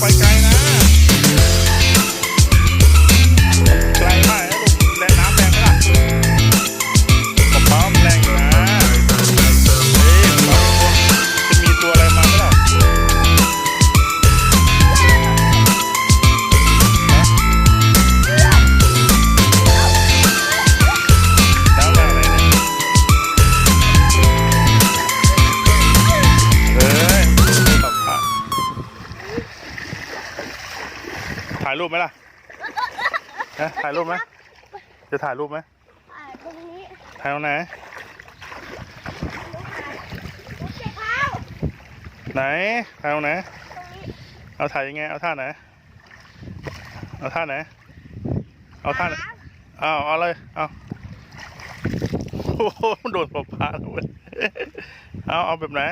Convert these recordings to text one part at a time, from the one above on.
like ถ่ายรูปไหมล่ะฮะถ่ายรูปไหมจะถ่ายรูปไหมอ่าตรงนี้ถ่ายตรงไหนลูกเจ็บเท้าไหนถ่ายตรงไหน ตรงนี้เอาถ่ายยังไง เอาท่าไหน เอาท่าไหน เอาท่าไหนขาเอาเอาเลย เอาโอ้โหมันโดนปลาปลาแล้วเว้ยเอาเอาแบบไหน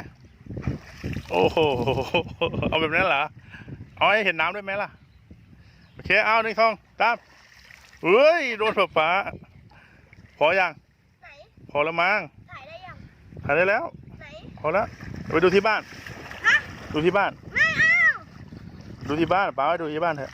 โอ้โห เอาแบบนั้นเหรอ เอาให้เห็นน้ำด้วยไหมล่ะโอ เคเอาหนึ่งทองตามเฮ้ยโดนปลาปลาพอยังไหนพอแล้วมั้งถ่ายได้ยังถ่ายได้แล้ว ไหนพอแล้วไปดูที่บ้าน ฮะดูที่บ้าน ไม่เอา ดูที่บ้านป้าไปดูที่บ้านเถอะ